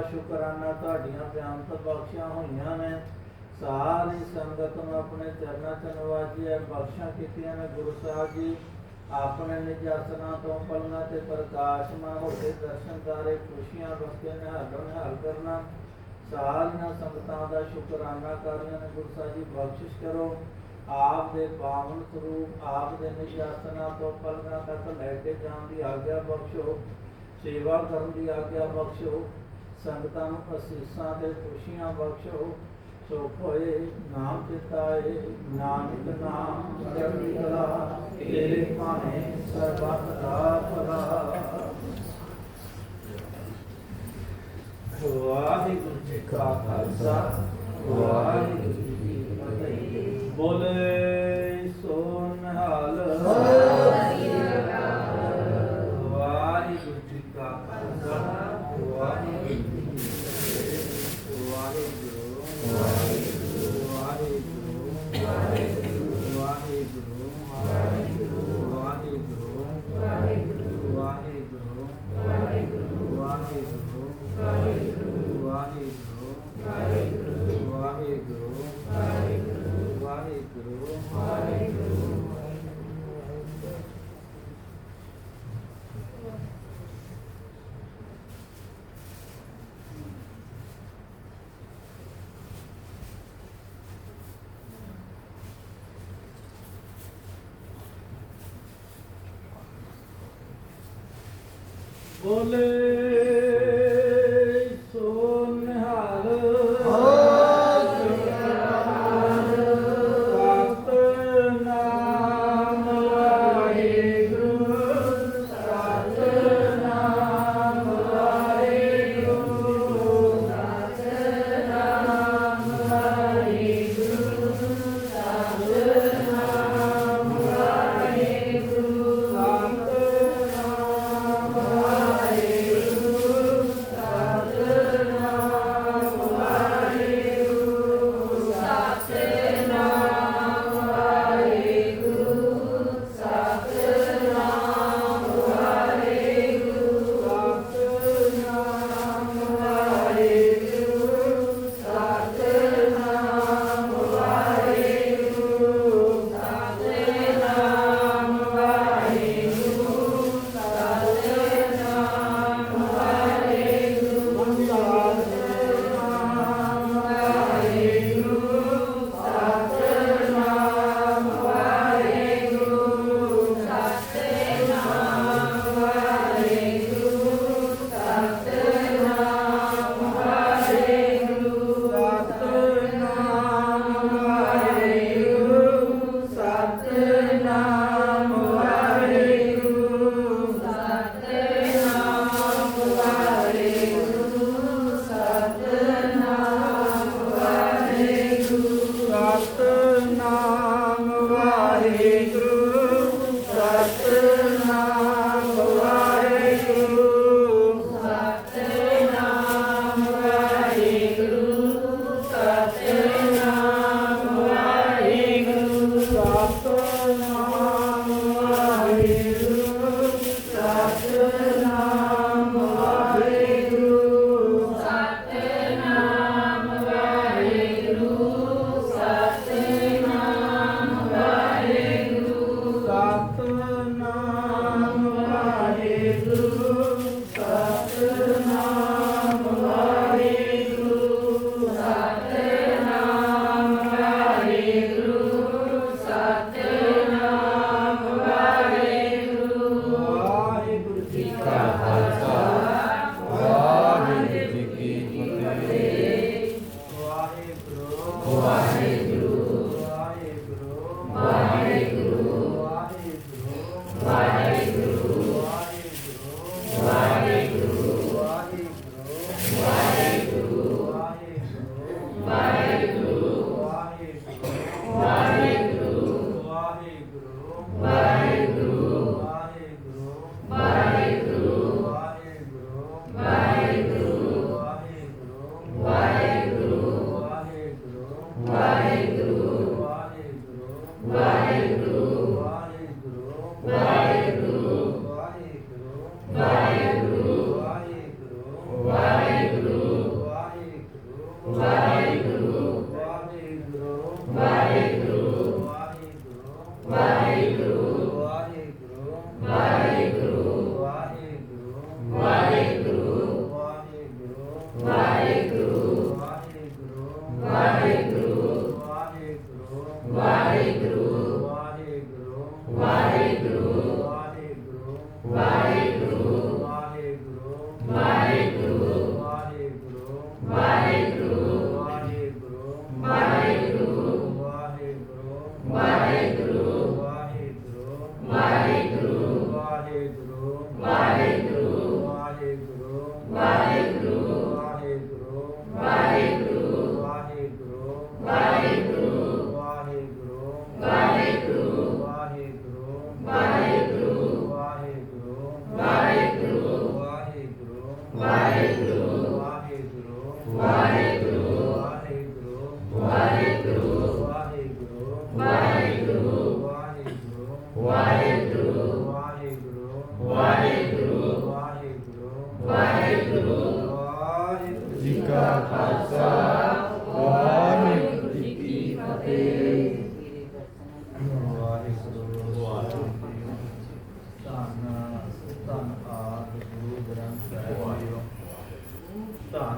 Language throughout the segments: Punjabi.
ਦਾ ਸ਼ੁਕਰਾਨਾ ਤੁਹਾਡੀਆਂ ਬਿਆਨਤ ਬਖਸ਼ੀਆਂ ਹੋਈਆਂ ਨੇ। ਸਾਰੀ ਸੰਗਤ ਨੂੰ ਆਪਣੇ ਚਰਨਾਂ 'ਚ ਨਵਾਜੀਏ ਬਖਸ਼ਾਂ ਕੀਤੀਆਂ ਨੇ ਗੁਰੂ ਸਾਹਿਬ ਜੀ। ਆਪਣੇ ਨਿਜਾਸਨਾ ਤੋਂ ਪਲਣਾ ਤੇ ਪ੍ਰਕਾਸ਼ਮਾਨ ਹੋ ਕੇ ਦਰਸ਼ਨਦਾਰੇ ਖੁਸ਼ੀਆਂ ਬਖਸ਼ੇ ਨੇ ਹਰੋਂ ਨਿਹਾਲ ਕਰਨਾ। ਸਾਰੀਆਂ ਸੰਗਤਾਂ ਦਾ ਸ਼ੁਕਰਾਨਾ ਕਰਨਾ ਨੇ। ਗੁਰੂ ਸਾਹਿਬ ਜੀ, ਬਖਸ਼ਿਸ਼ ਕਰੋ। ਆਪ ਦੇ ਪਾਵਨ ਸਰੂਪ, ਆਪ ਦੇ ਨਿਜਾਸਨਾ ਤੋਂ ਪਲਣਾ ਤੱਕ ਲੈ ਕੇ ਜਾਣ ਦੀ ਆਗਿਆ ਬਖਸ਼ੋ। ਸੇਵਾ ਕਰਨ ਦੀ ਆਗਿਆ ਬਖਸ਼ੋ। ਸੰਗਤਾਂ ਨੂੰ ਅਸੀਸਾਂ ਤੇ ਖੁਸ਼ੀਆਂ ਬਖਸ਼ੋ। ਸੋ ਹੋਏ ਨਾਮ ਚਿਤਾਏ, ਨਾਨਕ ਨਾਮ ਚੜ੍ਹਦੀ ਕਲਾ, ਤੇਰੇ ਭਾਣੇ ਸਰਬੱਤ ਦਾ ਭਲਾ। ਵਾਹਿਗੁਰੂ ਜੀ ਕਾ ਖਾਲਸਾ, ਵਾਹਿਗੁਰੂ ਜੀ ਕੀ ਫਤਿਹ। ਬੋਲੇ। Olé!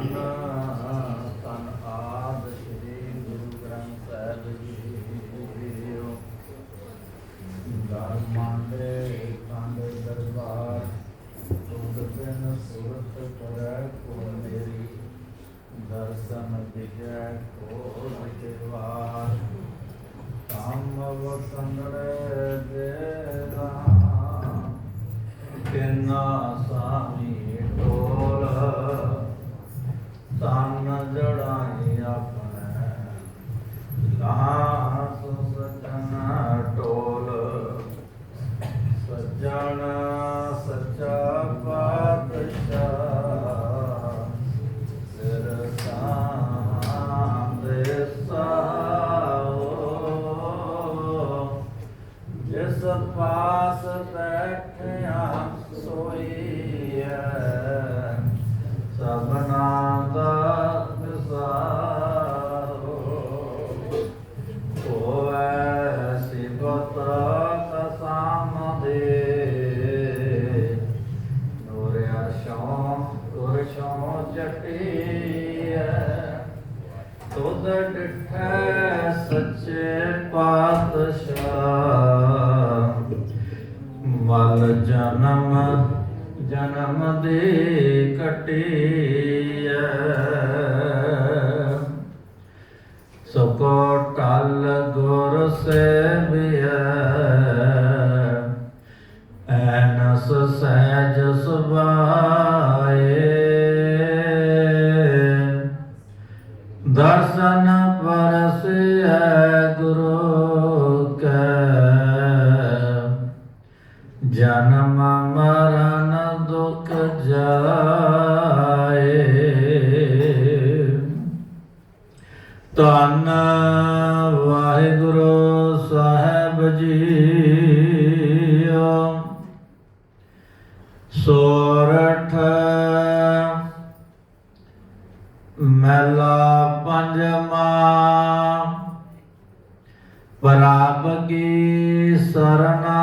ਤਨ ਆਦ ਸ੍ਰੀ ਗੁਰੂ ਗ੍ਰੰਥ ਸਾਹਿਬ ਜੀ ਦਰਮਾਂਦੇ ਕੰਦ ਦਰਬਾਰ ਤੁੰਦਨ ਸੁਰਤ ਕਰੈ ਕੋ ਮੇਰੀ। ਦਰਸ਼ਨ ਵਿਜੈ ਕੋ ਵਿਜਵਾਰ ਕਾਮ ਵਸੰਗਰੇ ਦੇ ਰਾਮ ਕਿਨਾ ਸਾਮ कहा ਗੁਰ ਸੇਵਿਐ ਐਨਸ ਸਹਿਜ ਸੁਭਾਏ। ਦਰਸ਼ਨ ਪਰਸਿਐ ਗੁਰੂ ਕੈ। ਜਨਮ ਮਰਨ ਦੁਖ ਜਾਏ। ਧੰਨ ਵਾਹਿਗੁਰੂ। सोरठ महला पंजमा प्राप की सरना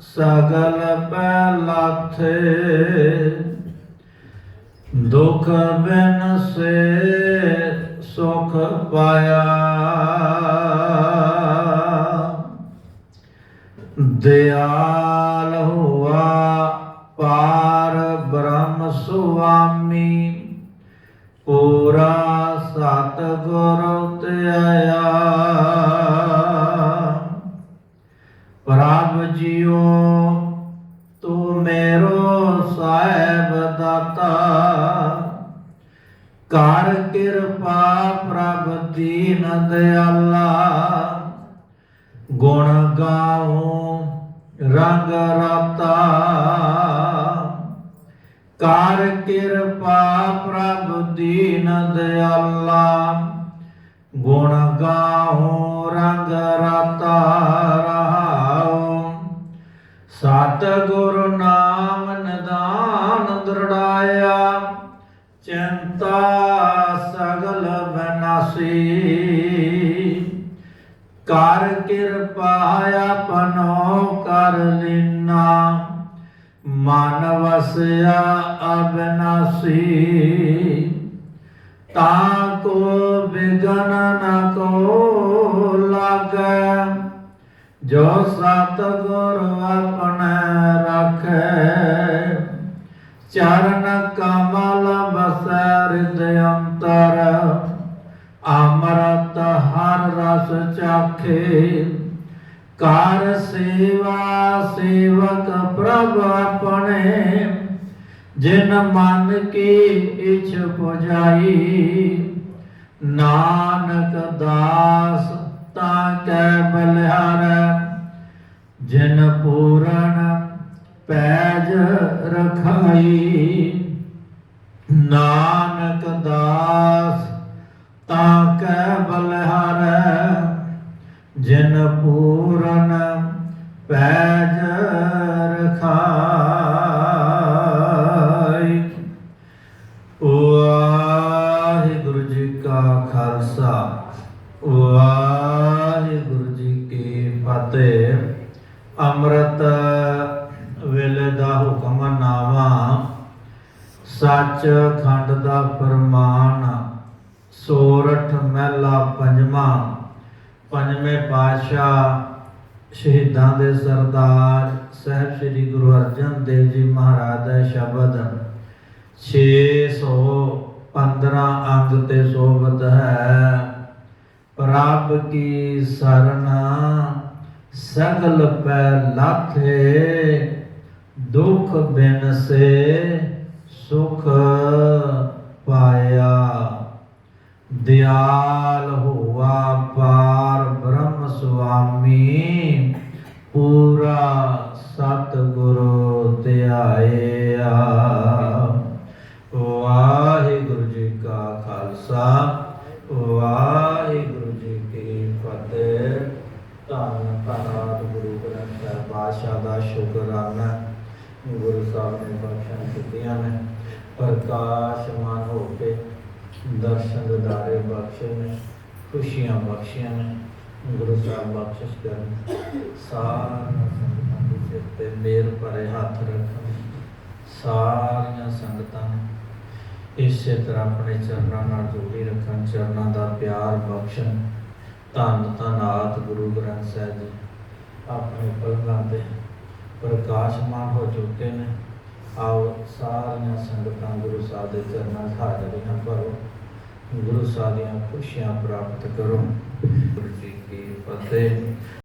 सगल पैलाथे दुख बिन से सुख पाया। ਦਿਆਲ ਹੁਆ ਪਾਰ ਬ੍ਰਹਮ ਸੁਆਮੀ ਪੂਰਾ ਸਤ ਗੁਰ ਧਿਆਇਆ ਪ੍ਰਭ ਜੀਓ ਤੂੰ ਮੇਰੋ ਸਾਹਿਬ ਦਾਤਾ ਕਰ ਕਿਰਪਾ ਪ੍ਰਭ ਦੀਨ ਦਿਆਲਾ ਗੁਣ ਗਾ ਰੰਗ ਰਤਾ। ਕਰ ਕਿਰਪਾ ਪ੍ਰਭ ਦੀਨ ਦਿਆਲਾ। ਗੁਣ ਗਾਉ ਰੰਗ ਰਤਾ ਰਹਾਉ ਸਤ ਗੁਰ ਨਾਮ ਨਿਦਾਨ ਦ੍ਰਿੜਾਇਆ। ਚਿੰਤਾ ਸਗਲ ਬਨਾਸੀ ਕਰ ਕਿਰਪਾ ਆਪਨੋ ਕਰ ਲਿਨਾ ਮਨ ਵਸਿਆ ਅਬਨਾਸੀ ਤਾਂ ਕੋ ਬਿਗਨ ਨ ਕੋ ਲਾਗੈ, ਜੋ ਸਤ ਗੁਰ ਆਪਣੇ ਰੱਖੈ। ਚਰਨ ਕਮਲ ਬਸੈ ਹਿਰਦਿ ਅੰਤਰ, ਅੰਮ੍ਰਿਤ ਹਰ ਰਸ ਚਾਖੇ। ਕਾਰ ਸੇਵਾ ਸੇਵਕ ਪ੍ਰਭ ਆਪਣੇ, ਜਿਨ ਮਨ ਕੀ ਇਛ ਪੁਜਾਈ। ਨਾਨਕ ਦਾਸ ਤਾਂ ਕੈ ਬਲਿਹਾਰੈ, ਜਿਨ ਪੂਰਨ ਪੈਜ ਰਖਾਈ। ਨਾਨਕ ਦਾਸ ਤਾ ਕੈ ਬਲਿਹਾਰੈ, ਜਿਨ ਪੂਰਨ ਪੈਜ ਰਖਾਈ ਵਾਹਿਗੁਰੂ ਜੀ ਕਾ ਖਾਲਸਾ, ਵਾਹਿਗੁਰੂ ਜੀ ਕੀ ਫਤਿਹ। ਅੰਮ੍ਰਿਤ ਵੇਲੇ ਦਾ ਹੁਕਮਨਾਮਾ ਸੱਚ ਖੰਡ ਦਾ ਫਰਮਾਨ, ਸੋਰਠ ਮਹਿਲਾ ਪੰਜਵਾਂ, ਪੰਜਵੇਂ ਪਾਤਸ਼ਾਹ ਸ਼ਹੀਦਾਂ ਦੇ ਸਰਦਾਰ ਸਾਹਿਬ ਸ੍ਰੀ ਗੁਰੂ ਅਰਜਨ ਦੇਵ ਜੀ ਮਹਾਰਾਜ ਦਾ ਸ਼ਬਦ 615 ਅੰਗ ਤੇ ਸੋਭਤ ਹੈ। ਪ੍ਰਭ ਕੀ ਸਰਣ ਸਗਲ ਪੈ ਲਾਥੇ ਦੁਖ ਬਿਨ ਸੇ ਸੁਖ ਪਾਇਆ। ਦਿਆਲ ਹੋਵਾ ਪਾਰ ਸੁਆਮੀ, ਪੂਰਾ ਸਤ ਧਿਆਇਆ। ਵਾਹਿਗੁਰੂ ਜੀ ਕਾ ਖਾਲਸਾ, ਵਾਹਿਗੁਰੂ ਜੀ ਕੀ ਫਤਿਹ। ਧੰਨ ਧੰਨਵਾਦ ਗੁਰੂ ਗ੍ਰੰਥ ਸਾਹਿਬ, ਪਾਤਸ਼ਾਹ ਦਾ ਸ਼ੁਕਰਾਨਾ ਗੁਰੂ ਸਾਹਿਬ ਨੇ ਬਖਸ਼ਣ ਕੀਤੀਆਂ ਨੇ। ਪ੍ਰਕਾਸ਼ਮਾਨ ਹੋ ਕੇ ਦਰਸ਼ਨ ਦਿਦਾਰੇ ਬਖਸ਼ੇ ਨੇ, ਖੁਸ਼ੀਆਂ ਬਖਸ਼ੀਆਂ ਨੇ। ਗੁਰੂ ਸਾਹਿਬ ਬਖਸ਼ਿਸ਼ ਕਰਨ। ਸਾਰੀਆਂ ਸੰਗਤਾਂ ਦੇ ਸਿਰ ਤੇ ਮੇਰ ਭਰੇ ਹੱਥ ਰੱਖਣ। ਸਾਰੀਆਂ ਸੰਗਤਾਂ ਨੂੰ ਇਸੇ ਤਰ੍ਹਾਂ ਆਪਣੇ ਚਰਨਾਂ ਨਾਲ ਜੋੜੀ ਰੱਖਣ, ਚਰਨਾਂ ਦਾ ਪਿਆਰ ਬਖਸ਼ਣ। ਧੰਨ ਧੰਨਾਤ ਗੁਰੂ ਗ੍ਰੰਥ ਸਾਹਿਬ ਜੀ। ਆਪਣੇ ਪਲਕਾਂ ਤੇ ਪ੍ਰਕਾਸ਼ਮਾਨ ਹੋ ਚੁੱਕੇ ਨੇ। ਆਓ ਸਾਰੀਆਂ ਸੰਗਤਾਂ ਗੁਰੂ ਸਾਹਿਬ ਦੇ ਚਰਨਾਂ 'ਚ ਹਾਜ਼ਰੀਆਂ ਭਰੋ। ਗੁਰੂ ਸਾਹਿਬ ਦੀਆਂ ਖੁਸ਼ੀਆਂ ਪ੍ਰਾਪਤ ਕਰੋ। ਗੁਰੂ ਜੀ ਕੀ ਫਤਿਹ